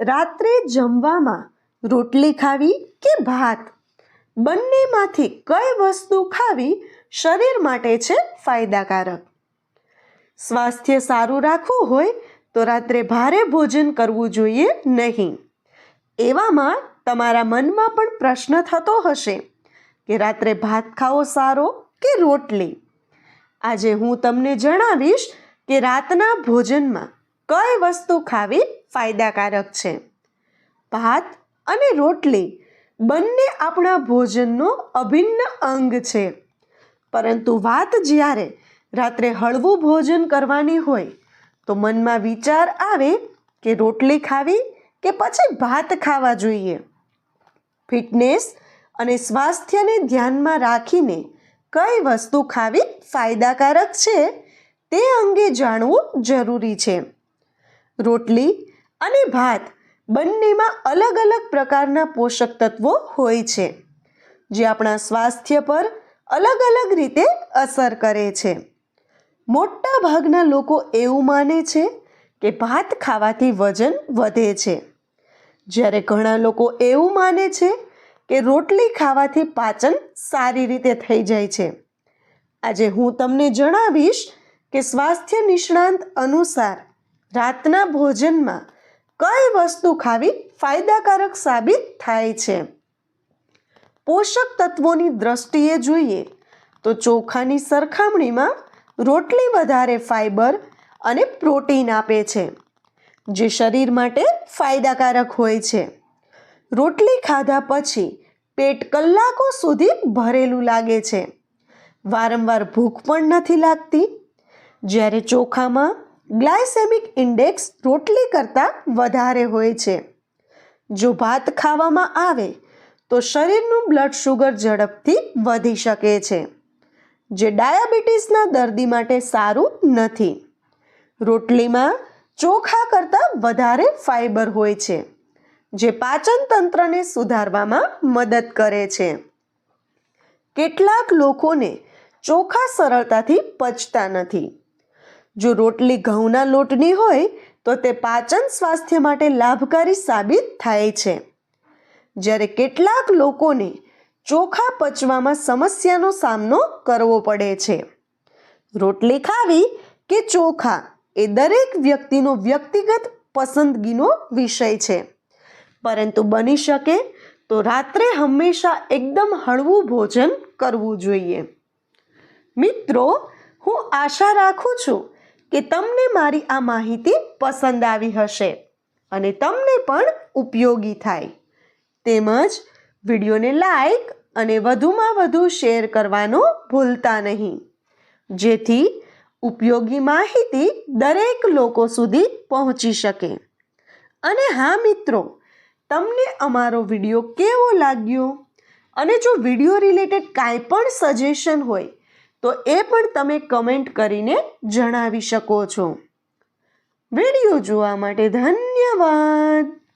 રાત્રે જમવામાં રોટલી ખાવી કે ભાત? બંનેમાંથી કઈ વસ્તુ ખાવી શરીર માટે છે ફાયદાકારક? સ્વાસ્થ્ય સારું રાખવું હોય તો રાત્રે ભારે ભોજન કરવું જોઈએ નહીં. એવામાં તમારા મનમાં પણ પ્રશ્ન થતો હશે કે રાત્રે ભાત ખાવો સારો કે રોટલી? આજે હું તમને જણાવીશ કે રાતના ભોજનમાં કઈ વસ્તુ ખાવી ફાયદાકારક છે. ભાત અને રોટલી બંને આપણા ભોજનનો અભિન્ન અંગ છે. પરંતુ વાત જ્યારે રાત્રે હળવું ભોજન કરવાની હોય, તો મનમાં વિચાર આવે કે રોટલી ખાવી કે પછી ભાત ખાવા જોઈએ. ફિટનેસ અને સ્વાસ્થ્યને ધ્યાનમાં રાખીને કઈ વસ્તુ ખાવી ફાયદાકારક છે, તે અંગે જાણવું જરૂરી છે. રોટલી અને ભાત બંનેમાં અલગ અલગ પ્રકારના પોષક તત્વો હોય છે, જે આપણા સ્વાસ્થ્ય પર અલગ અલગ રીતે અસર કરે છે. મોટા ભાગના લોકો એવું માને છે કે ભાત ખાવાથી વજન વધે છે. જ્યારે ઘણા લોકો એવું માને છે કે રોટલી ખાવાથી પાચન સારી રીતે થઈ જાય છે. આજે હું તમને જણાવીશ કે સ્વાસ્થ્ય નિષ્ણાંત અનુસાર રાતના ભોજનમાં કઈ વસ્તુ ખાવી ફાયદાકારક સાબિત થાય છે? પોષક તત્વોની દ્રષ્ટિએ જોઈએ તો ચોખાની સરખામણીમાં રોટલી વધારે ફાઇબર અને પ્રોટીન આપે છે, જે શરીર માટે ફાયદાકારક હોય છે. રોટલી ખાધા પછી પેટ કલાકો સુધી ભરેલું લાગે છે. વારંવાર ભૂખ પણ નથી લાગતી. જ્યારે ચોખામાં ગ્લાયસેમિક ઇન્ડેક્સ રોટલી કરતાં વધારે હોય છે. જો ભાત ખાવામાં આવે, તો શરીરનું બ્લડ શુગર ઝડપથી વધી શકે છે. જે ડાયાબિટીસના દર્દી માટે સારું નથી. રોટલીમાં ચોખા કરતાં વધારે ફાઈબર હોય છે, જે પાચન તંત્રને સુધારવામાં મદદ કરે છે. કેટલાક લોકોને ચોખા સરળતાથી પચતા નથી. જો રોટલી ઘઉંના લોટની હોય, તો તે પાચન સ્વાસ્થ્ય માટે લાભકારી સાબિત થાય છે. જ્યારે કેટલાક લોકોને ચોખા પચવામાં સમસ્યાનો સામનો કરવો પડે છે. રોટલી ખાવી કે ચોખા એ દરેક વ્યક્તિનો વ્યક્તિગત પસંદગીનો વિષય છે. પરંતુ બની શકે તો રાત્રે હંમેશા એકદમ હળવું ભોજન કરવું જોઈએ. મિત્રો, હું આશા રાખું છું કે તમને મારી આ માહિતી પસંદ આવી હશે અને તમને પણ ઉપયોગી થાય. તેમજ વિડીયોને લાઈક અને વધુમાં વધુ શેર કરવાનું ભૂલતા નહીં. જેથી ઉપયોગી માહિતી દરેક લોકો સુધી પહોંચી શકે. અને હા મિત્રો, તમને અમારો વીડિયો કેવો લાગ્યો? અને જો વીડિયો રિલેટેડ કાંઈ પણ સજેશન હોય તો એ પણ તમે કમેન્ટ કરીને જણાવી શકો છો. વીડિયો જોવા માટે ધન્યવાદ.